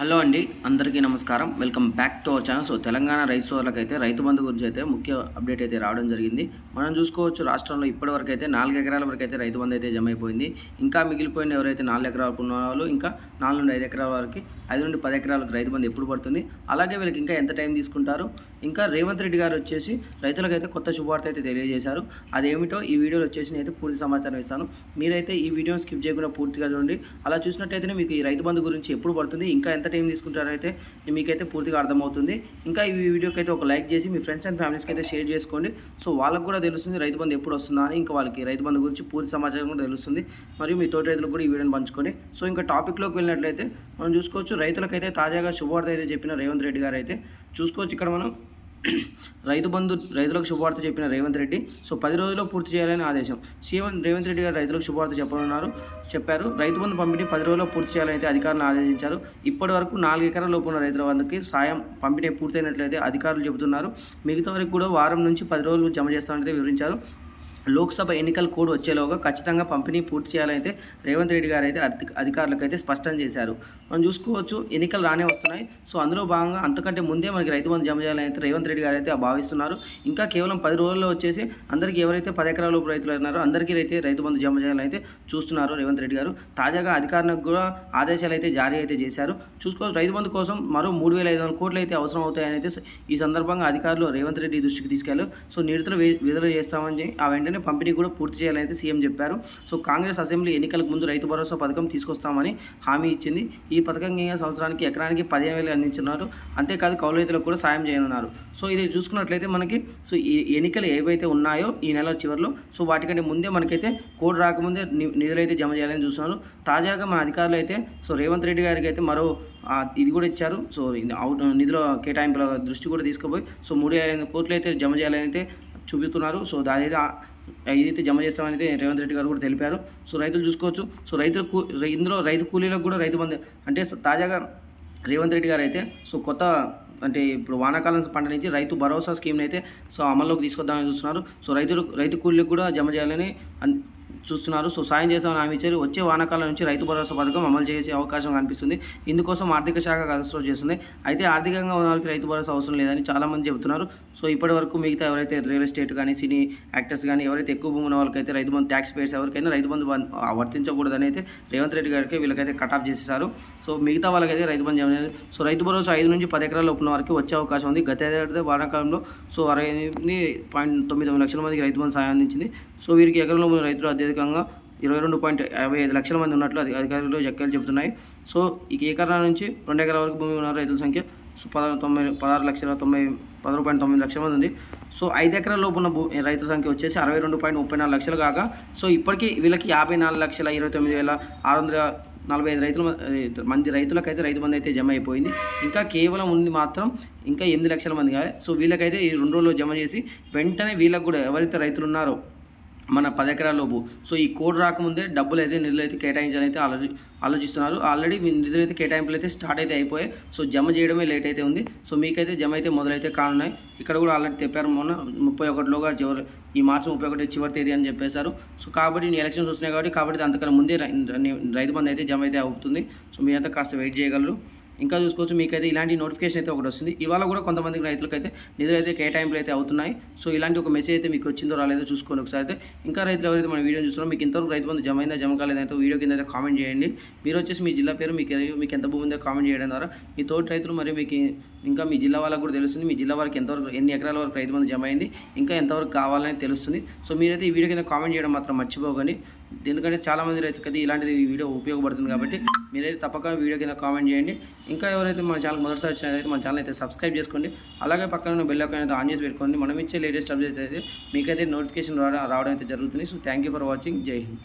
Hello అండి అందరికీ నమస్కారం. Welcome back to our channel. So Telangana రైతు సోదరులకు రైతు బంధు గురించి అయితే ముఖ్య అప్డేట్ అయితే రావడం జరిగింది. మనం చూసుకోవచ్చు రాష్ట్రంలో ఇప్పటి వరకు అయితే నాలుగు ఎకరాల వరకు అయితే రైతు బంధు అయితే జమ అయిపోయింది. ఇంకా మిగిలిపోయిన ఎవరైతే నాలుగు ఎకరాలకు ఉన్న వాళ్ళు ఇంకా నాలుగు నుండి ఐదు ఎకరాల వరకు ఐదు నుండి పది ఎకరాలకు రైతు బంధు ఎప్పుడు పడుతుంది? అలాగే వీళ్ళకి ఇంకా ఎంత టైం తీసుకుంటారు? ఇంకా రేవంత్ రెడ్డి గారు వచ్చేసి రైతులకైతే కొత్త శుభవార్త అయితే తెలియజేశారు. అదేమిటో ఈ వీడియోలో వచ్చేసి అయితే పూర్తి సమాచారం ఇస్తాను. మీరైతే ఈ వీడియోని స్కిప్ చేయకుండా పూర్తిగా చూడండి. అలా చూసినట్టయితే మీకు ఈ రైతు బంధు గురించి ఎప్పుడు పడుతుంది? ఇంకా ఎంత టైం తీసుకుంటారో అయితే మీకైతే పూర్తిగా అర్థమవుతుంది. ఇంకా ఈ వీడియోకి అయితే ఒక లైక్ చేసి మీ ఫ్రెండ్స్ అండ్ ఫ్యామిలీస్కి అయితే షేర్ చేసుకోండి. సో వాళ్ళకు కూడా తెలుస్తుంది రైతు బంధు ఎప్పుడు వస్తుందా అని ఇంకా వాళ్ళకి రైతు బంధు గురించి పూర్తి సమాచారం కూడా తెలుస్తుంది. మరియు మీ తోటి రైతులకు కూడా ఈ వీడియోని పంచుకొని సో ఇంకా టాపిక్లోకి వెళ్ళినట్లయితే మనం చూసుకోవచ్చు రైతులకైతే తాజాగా శుభవార్త అయితే చెప్పిన రేవంత్ రెడ్డి గారు అయితే చూసుకోవచ్చు. ఇక్కడ మనం రైతు బంధు రైతులకు శుభవార్త చెప్పిన రేవంత్ రెడ్డి. సో పది రోజుల్లో పూర్తి చేయాలని ఆదేశం. సీఎం రేవంత్ రెడ్డి గారు రైతులకు శుభవార్త చెప్పనున్నారు చెప్పారు. రైతు బంధు పంపిణీ పది రోజుల్లో పూర్తి చేయాలని అయితే అధికారులను ఆదేశించారు. ఇప్పటి వరకు నాలుగు ఎకరాల లోపు ఉన్న రైతుల వందకి సాయం పంపిణీ పూర్తయినట్లయితే అధికారులు చెబుతున్నారు. మిగతా వరకు కూడా వారం నుంచి పది రోజులు జమ చేస్తామంటే వివరించారు. లోక్సభ ఎన్నికల కోడ్ వచ్చేలోగా ఖచ్చితంగా పంపిణీ పూర్తి చేయాలైతే రేవంత్ రెడ్డి గారు అయితే అధికారులకు అయితే స్పష్టం చేశారు. మనం చూసుకోవచ్చు ఎన్నికలు రానే వస్తున్నాయి. సో అందులో భాగంగా అంతకంటే ముందే మనకి రైతు బంధు జమ చేయాలని అయితే రేవంత్ రెడ్డి గారు అయితే భావిస్తున్నారు. ఇంకా కేవలం పది రోజుల్లో వచ్చేసి అందరికీ ఎవరైతే పది ఎకరాల లోపు రైతులు ఉన్నారో అందరికీ అయితే రైతు బంధు జమ చేయాలని అయితే చూస్తున్నారు రేవంత్ రెడ్డి గారు. తాజాగా అధికారులకు కూడా ఆదేశాలు అయితే జారీ అయితే చేశారు. చూసుకోవచ్చు రైతు బంధు కోసం మరో మూడు వేల ఐదు వందల కోట్లు అయితే అవసరం అవుతాయని అయితే ఈ సందర్భంగా అధికారులు రేవంత్ రెడ్డి దృష్టికి తీసుకెళ్ళారు. సో నిధులు విడుదల చేస్తామని ఆ వెంటనే పంపిణీ కూడా పూర్తి చేయాలని అయితే సీఎం చెప్పారు. సో కాంగ్రెస్ అసెంబ్లీ ఎన్నికలకు ముందు రైతు భరోసా పథకం తీసుకొస్తామని హామీ ఇచ్చింది. ఈ పథకం కింద సంవత్సరానికి ఎకరానికి పదిహేను వేలు అందించున్నారు అంతేకాదు కౌలు రైతులకు కూడా సాయం చేయనున్నారు. సో ఇది చూసుకున్నట్లయితే మనకి సో ఈ ఎన్నికలు ఏవైతే ఉన్నాయో ఈ నెల చివరిలో సో వాటికంటే ముందే మనకైతే కోడ్ రాకముందే నిధులు అయితే జమ చేయాలని చూస్తున్నారు. తాజాగా మన అధికారులు అయితే సో రేవంత్ రెడ్డి గారికి అయితే మరో ఇది కూడా ఇచ్చారు. సో అవుట్ నిధుల కేటాయింపుల దృష్టి కూడా తీసుకుపోయి సో మూడు వేల ఐదు కోట్లు అయితే జమ చేయాలని అయితే చూపిస్తున్నారు. సో దాని అయితే ఏదైతే జమ చేస్తామని రేవంత్ రెడ్డి గారు కూడా తెలిపారు. సో రైతులు చూసుకోవచ్చు. సో రైతులు కూ- రై- ఇందులో రైతు కూలీలకు కూడా రైతు బంధు అంటే తాజాగా రేవంత్ రెడ్డి గారు అయితే సో కొత్త అంటే ఇప్పుడు వానాకాలం పంట నుంచి రైతు భరోసా స్కీమ్ని అయితే సో అమల్లోకి తీసుకొద్దామని చూస్తున్నారు. సో రైతులు రైతు కూలీలకు కూడా జమ చేయాలని అన్- చూస్తున్నారు. సో సాయం చేసామని హామీ ఇచ్చారు. వచ్చే వానాకాలం నుంచి రైతు భరోసా పథకం అమలు చేసే అవకాశం కనిపిస్తుంది. ఇందుకోసం ఆర్థిక శాఖ కసరత్తు చేస్తుంది. అయితే ఆర్థికంగా ఉన్న వారికి రైతు భరోసా అవసరం లేదని చాలామంది చెబుతున్నారు. సో ఇప్పటి వరకు మిగతా ఎవరైతే రియల్ ఎస్టేట్ కానీ సినీ యాక్టర్స్ కానీ ఎవరైతే ఎక్కువ భూమి ఉన్న వాళ్ళకైతే రైతు బంధు ట్యాక్స్ పేయర్స్ ఎవరికైనా రైతు బంధు వర్తించకూడదని అయితే రేవంత్ రెడ్డి గారికి వీళ్ళకైతే కట్ ఆఫ్ చేసేసారు సో మిగతా వాళ్ళకైతే రైతు బంధు సో రైతు భరోసా ఐదు నుంచి పది ఎకరాలు ఉన్న వారికి వచ్చే అవకాశం ఉంది. గత వానాకాలంలో సో అరవై ఎనిమిది పాయింట్ తొమ్మిది తొమ్మిది లక్షల మందికి రైతు బంధు సాయం అందించింది. సో వీరికి ఎకరంలో ఉన్న రైతులు అత్యధికంగా ఇరవై రెండు పాయింట్ యాభై ఐదు లక్షల మంది ఉన్నట్లు అధి- అధికారులు లెక్కలు చెబుతున్నాయి. సో ఈ ఎకరా నుంచి రెండు ఎకరాల వరకు భూమి ఉన్న రైతుల సంఖ్య పదహారు తొంభై పదహారు లక్షల తొంభై పదహారు పాయింట్ తొమ్మిది లక్షల మంది ఉంది. సో ఐదు ఎకరాల లోపు ఉన్న భూ రైతుల సంఖ్య వచ్చేసి అరవై రెండు పాయింట్ ముప్పై నాలుగు లక్షలు కాక సో ఇప్పటికీ వీళ్ళకి యాభై నాలుగు లక్షల ఇరవై తొమ్మిది వేల ఆరు వందల నలభై ఐదు రైతుల మంది రైతులకైతే రైతు బంధు అయితే జమ అయిపోయింది. ఇంకా కేవలం ఉంది మాత్రం ఇంకా ఎనిమిది లక్షల మంది కాదు. సో వీళ్ళకైతే ఈ రెండు రోజుల్లో జమ చేసి వెంటనే వీళ్ళకు కూడా ఎవరైతే రైతులు ఉన్నారో మన పది ఎకరాల లోపు. సో ఈ కోడ్ రాకముందే డబ్బులు అయితే నిధులు అయితే కేటాయించాలని అయితే ఆలోచి ఆలోచిస్తున్నారు. ఆల్రెడీ నిధులు అయితే కేటాయింపులు అయితే స్టార్ట్ అయితే అయిపోయాయి. సో జమ చేయడమే లేట్ అయితే ఉంది. సో మీకైతే జమ అయితే మొదలైతే కానున్నాయి. ఇక్కడ కూడా ఆల్రెడీ చెప్పారు మొన్న ముప్పై ఒకటిలోగా చివరి ఈ మార్చి ముప్పై ఒకటి చివరి తేదీ అని చెప్పేశారు. సో కాబట్టి నేను ఎలక్షన్స్ వస్తున్నాయి కాబట్టి కాబట్టి అంతకన్నా ముందే రైతు బంధు అయితే జమ అయితే అవుతుంది. సో మీరంతా కాస్త వెయిట్ చేయగలరు. ఇంకా చూసుకోవచ్చు మీకైతే ఇలాంటి నోటిఫికేషన్ అయితే ఒకటి వస్తుంది. ఇవాళ కూడా కొంతమంది రైతులకైతే నిధులు అయితే కేటాయింపులు అయితే అవుతున్నాయి. సో ఇలాంటి ఒక మెసేజ్ అయితే మీకు వచ్చిందో రాలేదో చూసుకోండి ఒకసారి అయితే. ఇంకా రైతులు ఎవరైతే మన వీడియో చూస్తున్నారో మీకు ఇంతవరకు రైతు బంధు జమ అయిందా జమ కాలేదా అయితే వీడియో కింద అయితే కామెంట్ చేయండి. మీరు వచ్చేసి మీ జిల్లా పేరు మీకు మీకు ఎంత భూమి ఉందో కామెంట్ చేయడం ద్వారా. మీ తోటి రైతులు మరియు మీకు ఇంకా మీ జిల్లా వాళ్ళకు కూడా తెలుస్తుంది మీ జిల్లా వారికి ఎంతవరకు ఎన్ని ఎకరాల వరకు రైతు బంధు జమ అయింది ఇంకా ఎంతవరకు కావాలని తెలుస్తుంది. సో మీరైతే ఈ వీడియో కింద కామెంట్ చేయడం మాత్రం మర్చిపోకండి. ఎందుకంటే చాలామంది రైతులకైతే ఇలాంటిది ఈ వీడియో ఉపయోగపడుతుంది కాబట్టి మీరైతే తప్పక వీడియో కింద కామెంట్ చేయండి. ఇంకా ఎవరైతే మన ఛానల్ మొదటిసారి వచ్చినట్లయితే మన ఛానల్ అయితే సబ్స్క్రైబ్ చేసుకోండి. అలాగే పక్కన ఉన్న బెల్ ఐకాన్ అయితే ఆన్ చేసి పెట్టుకోండి. మనం ఇచ్చే లేటెస్ట్ అప్డేట్ అయితే మీకైతే నోటిఫికేషన్ రావడం రావడం అయితే జరుగుతుంది. So thank you for watching. Jai Hind.